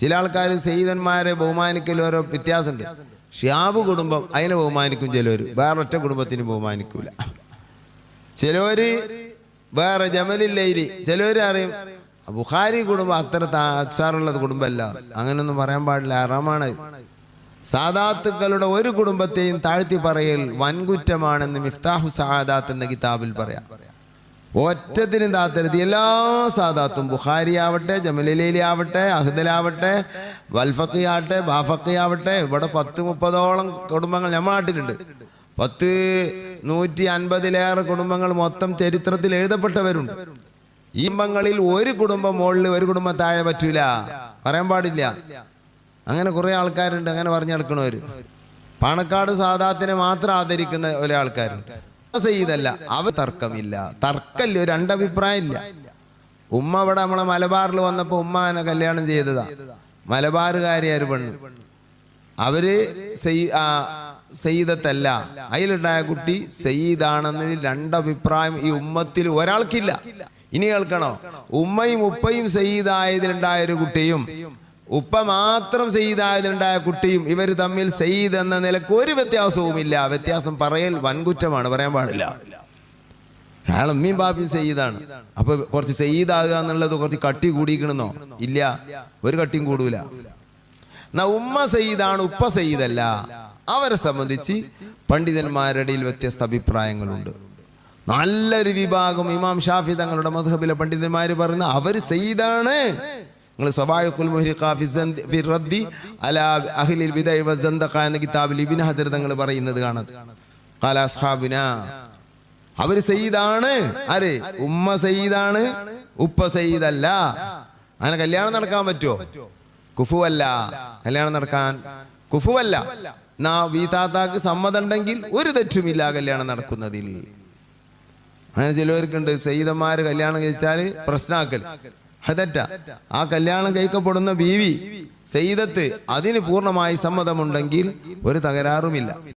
ചില ആൾക്കാർ സെയ്തന്മാരെ ബഹുമാനിക്കൽ ഓരോ വ്യത്യാസമുണ്ട്. ഷിയാബ് കുടുംബം അതിനെ ബഹുമാനിക്കും ചിലവർ വേറൊറ്റ കുടുംബത്തിന് ബഹുമാനിക്കൂല. ചിലവർ വേറെ ജമലില്ലയിൽ ചിലവർ അറിയും ബുഖാരി കുടുംബം അത്ര താസാറുള്ളത് കുടുംബമല്ല. അങ്ങനെയൊന്നും പറയാൻ പാടില്ല. അറമാണ് സാദാത്തുക്കളുടെ ഒരു കുടുംബത്തെയും താഴ്ത്തി പറയൽ വൻകുറ്റമാണെന്ന് മിഫ്താഹു സഹാദാത്ത് എന്ന കിതാബിൽ പറയാം. ഒറ്റത്തിനും താത്തരുത് എല്ലാ സാദാത്തും ബുഖാരി ആവട്ടെ ജമലലേലി ആവട്ടെ അഹ്ദലാവട്ടെ വൽഫക്കി ആവട്ടെ ബാഫക്കി ആവട്ടെ ഇവിടെ പത്ത് മുപ്പതോളം കുടുംബങ്ങൾ നമ്മുടെ നാട്ടിലുണ്ട്. പത്ത് നൂറ്റി അൻപതിലേറെ കുടുംബങ്ങൾ മൊത്തം ചരിത്രത്തിൽ എഴുതപ്പെട്ടവരുണ്ട്. ഈ കുടുംബങ്ങളിൽ ഒരു കുടുംബം മുകളിൽ ഒരു കുടുംബം താഴെ പറ്റൂല. പറയാൻ പാടില്ല. അങ്ങനെ കുറേ ആൾക്കാരുണ്ട് അങ്ങനെ പറഞ്ഞു പാണക്കാട് സാദാത്തിനെ മാത്രം ആദരിക്കുന്ന ഒരേ ആൾക്കാരുണ്ട് സയ്യിദല്ല അവ തർക്കമില്ല. തർക്കമില്ല. ഒരു രണ്ടഭിപ്രായം ഇല്ല ഉമ്മ ഇവിടെ നമ്മളെ മലബാറിൽ വന്നപ്പോൾ ഉമ്മ എന്നെ കല്യാണം ചെയ്തതാ. മലബാറുകാരിയാര് പെണ്ണ്. അവർ സെയ്തല്ല ആ, അതിലുണ്ടായ കുട്ടി സെയ്താണെന്ന് രണ്ടഭിപ്രായം ഈ ഉമ്മത്തിൽ ഒരാൾക്കില്ല. ഇനി കേൾക്കണോ? ഉമ്മയും ഉപ്പയും സെയ്ദായതിലുണ്ടായ ഒരു കുട്ടിയും ഉപ്പ മാത്രം സെയ്തായതിലുണ്ടായ കുട്ടിയും ഇവർ തമ്മിൽ സെയ്ദ് എന്ന നിലയ്ക്ക് ഒരു വ്യത്യാസവുമില്ല. വ്യത്യാസം പറയൽ വൻകുറ്റമാണ് പറയാൻ പാടില്ല. അയാൾ അമ്മയും ബാപ്പിയും സെയ്ദാണ് അപ്പൊ കുറച്ച് സെയ്ദാകുക എന്നുള്ളത് കുറച്ച് കട്ടി കൂടിക്കണമെന്നോ ഇല്ല. ഒരു കട്ടിയും കൂടൂല. എന്നാ ഉമ്മ സെയ്ദാണ് ഉപ്പ സെയ്ദല്ല അവരെ സംബന്ധിച്ച് പണ്ഡിതന്മാരുടെ വ്യത്യസ്ത അഭിപ്രായങ്ങളുണ്ട്. നല്ലൊരു വിഭാഗം ഇമാം ഷാഫി തങ്ങളുടെ മധുഹബിലെ പണ്ഡിതന്മാർ പറയുന്ന അവർ സെയ്ദാണ് നിങ്ങൾ സവായക്കുൽ മുഹ്രിഖ അല അഹിലിൽ വസന്തഖ എന്ന കിതാബിൽ ഇബ്നു ഹദർ തങ്ങൾ പറയുന്നത് കാണത്. ഖാല അസ്ഹാബുനാ അവർ സയ്യിദാണ്. ആര്? ഉമ്മ സയ്യിദാണ്. ഉപ്പ സയ്യിദല്ല. അങ്ങനെ കല്യാണം നടക്കാൻ പറ്റുമോ കുഫുവല്ല. കല്യാണം നടക്കാൻ കുഫുവല്ല. നാ വീതാത്താക്ക് സമ്മതമുണ്ടെങ്കിൽ ഒരു തെറ്റുമില്ല കല്യാണം നടക്കുന്നതിൽ. അങ്ങനെ ചിലവർക്കുണ്ട്. സയ്യിദന്മാര് കല്യാണം കഴിച്ചാൽ പ്രശ്നാക്കൽ അതറ്റ ആ കല്യാണം കഴിക്കപ്പെടുന്ന ബീവി സെയ്തത്ത് അതിന് പൂർണമായി സമ്മതമുണ്ടെങ്കിൽ ഒരു തകരാറുമില്ല.